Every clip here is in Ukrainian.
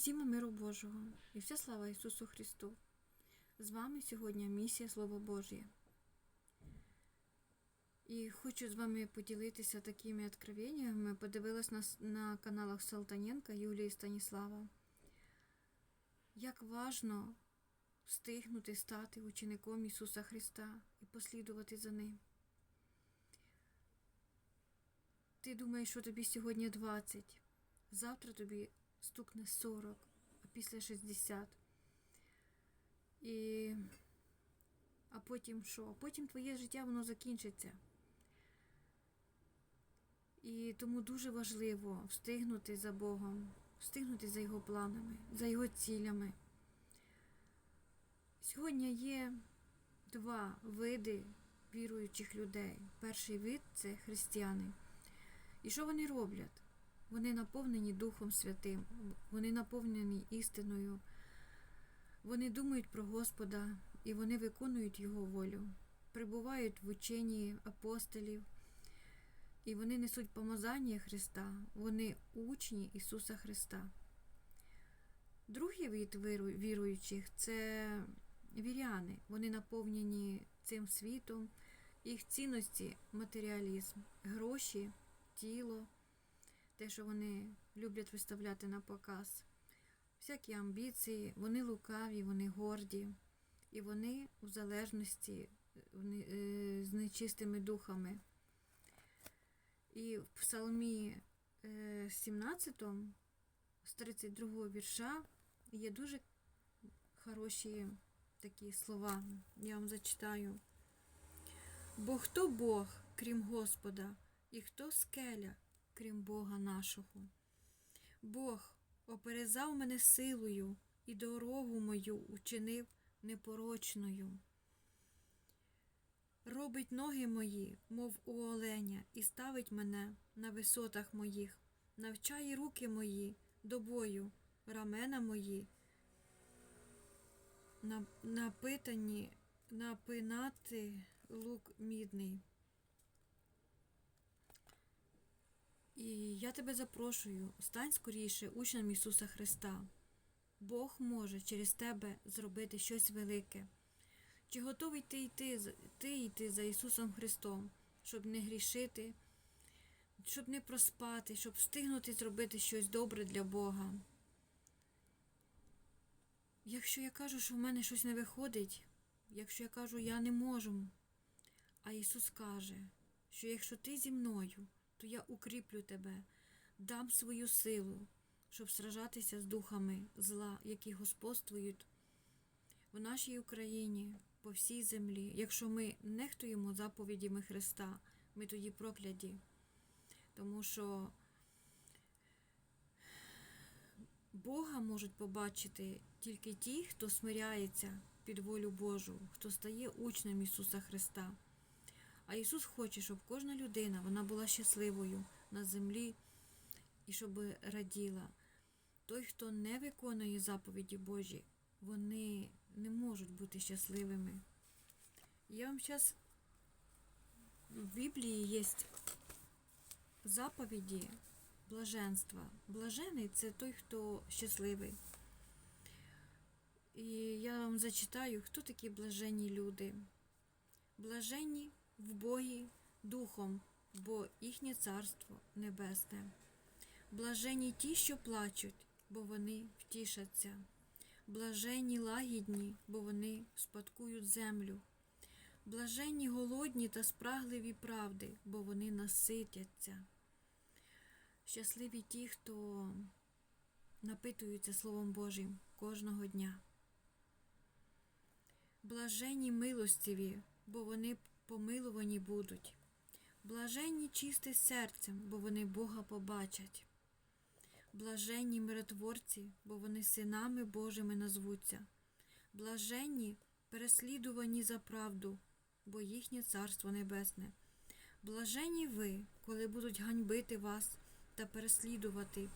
Всім миру Божого і вся слава Ісусу Христу. З вами сьогодні місія Слово Божє. І хочу з вами поділитися такими откровеннями. Подивилась на, на каналах Салтаненка Юлії Станіслава. Як важно встигнути стати учеником Ісуса Христа і послідувати за Ним. Ти думаєш, що тобі сьогодні 20, завтра тобі стукне 40, а після 60. І... А потім що? Потім твоє життя воно закінчиться. І тому дуже важливо встигнути за Богом, встигнути за Його планами, за Його цілями. Сьогодні є два види віруючих людей. Перший вид це християни. І що вони роблять? Вони наповнені Духом Святим, вони наповнені істиною, вони думають про Господа і вони виконують Його волю, прибувають в ученні апостолів, і вони несуть помазання Христа, вони учні Ісуса Христа. Другий вид віруючих це віряни. Вони наповнені цим світом, їх цінності матеріалізм, гроші, тіло те, що вони люблять виставляти на показ. Всякі амбіції, вони лукаві, вони горді, і вони в залежності вони, е, з нечистими духами. І в Псалмі е, 17, з 32 вірша, є дуже хороші такі слова. Я вам зачитаю. Бо хто Бог, крім Господа, і хто скеля, крім Бога нашого. Бог оперезав мене силою і дорогу мою учинив непорочною. Робить ноги мої, мов у оленя, і ставить мене на висотах моїх, навчає руки мої до бою, рамена мої, на- напитані, напинати лук мідний. І я тебе запрошую, стань скоріше учнем Ісуса Христа. Бог може через тебе зробити щось велике. Чи готовий ти йти, ти йти за Ісусом Христом, щоб не грішити, щоб не проспати, щоб встигнути зробити щось добре для Бога? Якщо я кажу, що в мене щось не виходить, якщо я кажу, я не можу, а Ісус каже, що якщо ти зі мною, то я укріплю тебе, дам свою силу, щоб сражатися з духами зла, які господствують в нашій Україні, по всій землі. Якщо ми нехтуємо заповідями Христа, ми тоді прокляті. Тому що Бога можуть побачити тільки ті, хто смиряється під волю Божу, хто стає учнем Ісуса Христа. А Ісус хоче, щоб кожна людина вона була щасливою на землі і щоб раділа. Той, хто не виконує заповіді Божі, вони не можуть бути щасливими. Я вам зараз в Біблії є заповіді блаженства. Блажений це той, хто щасливий. І я вам зачитаю, хто такі блаженні люди. Блаженні в Богі духом, бо їхнє царство небесне. Блаженні ті, що плачуть, бо вони втішаться. Блаженні лагідні, бо вони спадкують землю. Блаженні голодні та спрагливі правди, бо вони наситяться. Щасливі ті, хто напитуються Словом Божим кожного дня. Блаженні милостиві, бо вони помилувані будуть. Блаженні чисті серцем, бо вони Бога побачать. Блаженні миротворці, бо вони синами Божими назвуться. Блаженні переслідувані за правду, бо їхнє царство небесне. Блаженні ви, коли будуть ганьбити вас та переслідувати,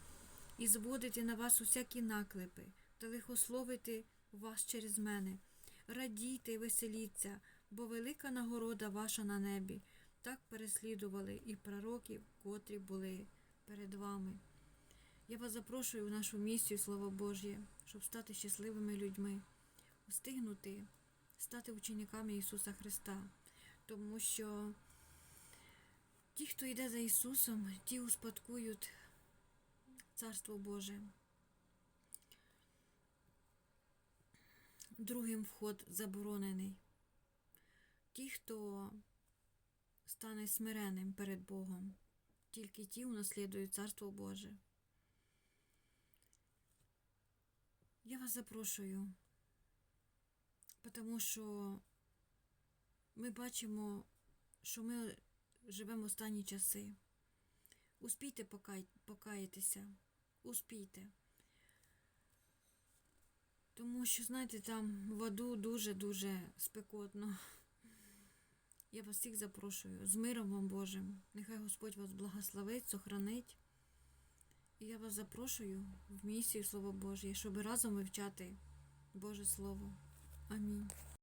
і зводити на вас усякі наклепи, та лихословити вас через мене. Радійте і веселіться, бо велика нагорода ваша на небі. Так переслідували і пророків, котрі були перед вами. Я вас запрошую в нашу місію, Слово Божє, щоб стати щасливими людьми, встигнути стати учениками Ісуса Христа. Тому що ті, хто йде за Ісусом, ті успадкують Царство Боже. Другим вход заборонений. Ті, хто стане смиренним перед Богом, тільки ті унаслідують Царство Боже. Я вас запрошую, тому що ми бачимо, що ми живемо останні часи. Успійте покаятися, успійте. Тому що, знаєте, там в аду дуже-дуже спекотно. Я вас всіх запрошую з миром вам Божим. Нехай Господь вас благословить, сохранить. І я вас запрошую в місію Слово Божє, щоб разом вивчати Боже Слово. Амінь.